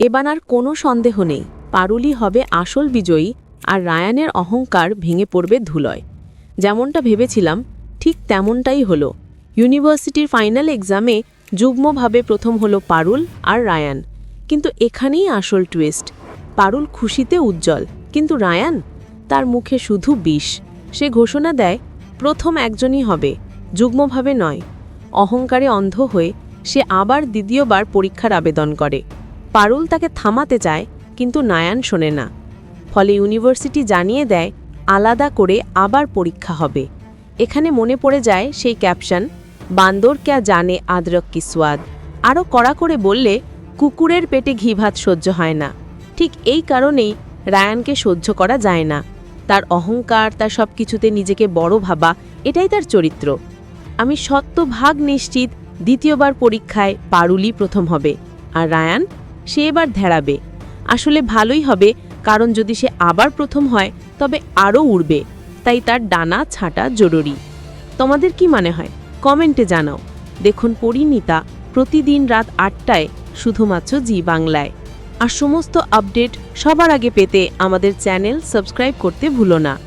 এবার আর কোনো সন্দেহ নেই পারুলি হবে আসল বিজয়ী আর রায়ানের অহংকার ভেঙে পড়বে ধুলয়। যেমনটা ভেবেছিলাম, ঠিক তেমনটাই হলো। ইউনিভার্সিটির ফাইনাল এক্সামে যুগ্মভাবে প্রথম হলো পারুল আর রায়ান। কিন্তু এখানেই আসল টুইস্ট। পারুল খুশিতে উজ্জ্বল, কিন্তু রায়ান? তার মুখে শুধু বিষ। সে ঘোষণা দেয়, প্রথম একজনই হবে, যুগ্মভাবে নয়। অহংকারে অন্ধ হয়ে সে আবার দ্বিতীয়বার পরীক্ষার আবেদন করে। পারুল তাকে থামাতে চায়, কিন্তু নায়ান শোনে না। ফলে ইউনিভার্সিটি জানিয়ে দেয়, আলাদা করে আবার পরীক্ষা হবে। এখানে মনে পড়ে যায় সেই ক্যাপশন, বান্দর ক্যা জানে আদরক কি সোয়াদ আরও কড়া করে বললে, কুকুরের পেটে ঘি ভাত সহ্য হয় না। ঠিক এই কারণেই রায়ানকে সহ্য করা যায় না। তার অহংকার, তার সব কিছুতে নিজেকে বড় ভাবা, এটাই তার চরিত্র। আমি শতভাগ নিশ্চিত দ্বিতীয়বার পরীক্ষায় পারুলি প্রথম হবে। আর রায়ান? সে এবার ধেড়াবে। আসলে ভালোই হবে, কারণ যদি সে আবার প্রথম হয়, তবে আরও উড়বে। তাই তার ডানা ছাঁটা জরুরি। তোমাদের কি মনে হয়? কমেন্টে জানাও। দেখুন পরিণীতা প্রতিদিন রাত আটটায় শুধুমাত্র জি বাংলায়। আর সমস্ত আপডেট সবার আগে পেতে আমাদের চ্যানেল সাবস্ক্রাইব করতে ভুলো না।